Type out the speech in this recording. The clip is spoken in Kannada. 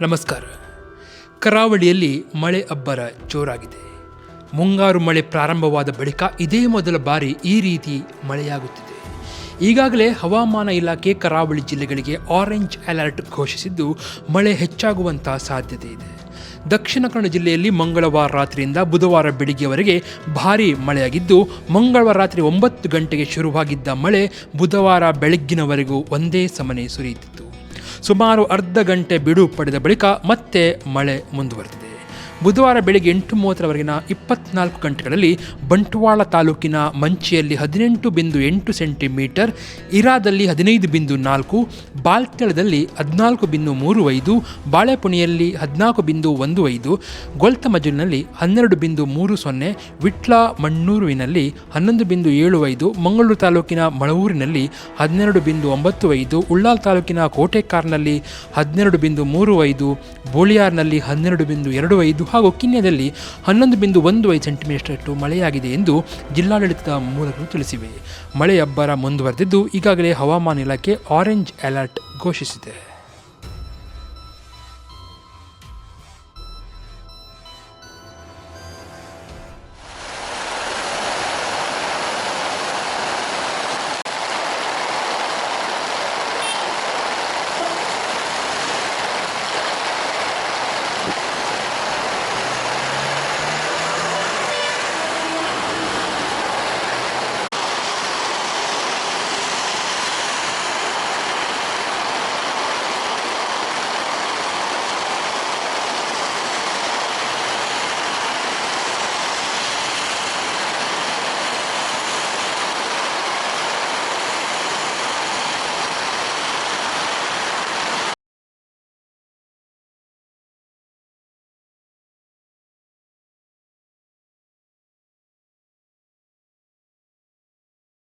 ನಮಸ್ಕಾರ. ಕರಾವಳಿಯಲ್ಲಿ ಮಳೆ ಅಬ್ಬರ ಜೋರಾಗಿದೆ. ಮುಂಗಾರು ಮಳೆ ಪ್ರಾರಂಭವಾದ ಬಳಿಕ ಇದೇ ಮೊದಲ ಬಾರಿ ಈ ರೀತಿ ಮಳೆಯಾಗುತ್ತಿದೆ. ಈಗಾಗಲೇ ಹವಾಮಾನ ಇಲಾಖೆ ಕರಾವಳಿ ಜಿಲ್ಲೆಗಳಿಗೆ ಆರೆಂಜ್ ಅಲರ್ಟ್ ಘೋಷಿಸಿದ್ದು, ಮಳೆ ಹೆಚ್ಚಾಗುವಂಥ ಸಾಧ್ಯತೆ ಇದೆ. ದಕ್ಷಿಣ ಕನ್ನಡ ಜಿಲ್ಲೆಯಲ್ಲಿ ಮಂಗಳವಾರ ರಾತ್ರಿಯಿಂದ ಬುಧವಾರ ಬೆಳಿಗ್ಗೆವರೆಗೆ ಭಾರೀ ಮಳೆಯಾಗಿದ್ದು, ಮಂಗಳವಾರ ರಾತ್ರಿ ಒಂಬತ್ತು ಗಂಟೆಗೆ ಶುರುವಾಗಿದ್ದ ಮಳೆ ಬುಧವಾರ ಬೆಳಗ್ಗಿನವರೆಗೂ ಒಂದೇ ಸಮನೆ ಸುರಿಯುತ್ತಿತ್ತು. ಸುಮಾರು ಅರ್ಧ ಗಂಟೆ ಬಿಡು ಪಡೆದ ಬಳಿಕ ಮತ್ತೆ ಮಳೆ ಮುಂದುವರೆದಿದೆ. ಬುಧವಾರ ಬೆಳಗ್ಗೆ ಎಂಟು ಮೂವತ್ತರವರೆಗಿನ ಇಪ್ಪತ್ನಾಲ್ಕು ಗಂಟೆಗಳಲ್ಲಿ ಬಂಟ್ವಾಳ ತಾಲೂಕಿನ ಮಂಚಿಯಲ್ಲಿ ಹದಿನೆಂಟು ಬಿಂದು ಎಂಟು ಸೆಂಟಿಮೀಟರ್, ಇರಾದಲ್ಲಿ ಹದಿನೈದು ಬಿಂದು ನಾಲ್ಕು, ಬಾಲ್ತಳದಲ್ಲಿ ಹದಿನಾಲ್ಕು ಬಿಂದು ಮೂರು ಐದು, ಬಾಳೆಪುಣಿಯಲ್ಲಿ ಹದಿನಾಲ್ಕು ಬಿಂದು ಒಂದು ಐದು ಗೊಲ್ತಮಜಲಿನಲ್ಲಿ ಹನ್ನೆರಡು ಬಿಂದು ಮೂರು ಸೊನ್ನೆ, ವಿಟ್ಲ ಮಣ್ಣೂರುವಿನಲ್ಲಿ ಹನ್ನೊಂದು ಬಿಂದು ಏಳು ಐದು, ಮಂಗಳೂರು ತಾಲೂಕಿನ ಮಳವೂರಿನಲ್ಲಿ ಹನ್ನೆರಡು ಬಿಂದು ಒಂಬತ್ತು ಐದು, ಉಳ್ಳಾಲ್ ತಾಲೂಕಿನ ಕೋಟೆಕಾರ್ನಲ್ಲಿ ಹದಿನೆರಡು ಬಿಂದು ಮೂರು ಐದು, ಬೋಳಿಯಾರ್ನಲ್ಲಿ ಹನ್ನೆರಡು ಬಿಂದು ಎರಡು ಐದು ಹಾಗೂ ಕಿನ್ಯದಲ್ಲಿ ಹನ್ನೊಂದು ಬಿಂದು ಒಂದು ಐದು ಸೆಂಟಿಮೀಟರ್ಷ್ಟು ಮಳೆಯಾಗಿದೆ ಎಂದು ಜಿಲ್ಲಾಡಳಿತದ ಮೂಲಗಳು ತಿಳಿಸಿವೆ. ಮಳೆಯಬ್ಬರ ಮುಂದುವರೆದಿದ್ದು ಈಗಾಗಲೇ ಹವಾಮಾನ ಇಲಾಖೆ ಆರೆಂಜ್ ಅಲರ್ಟ್ ಘೋಷಿಸಿದೆ.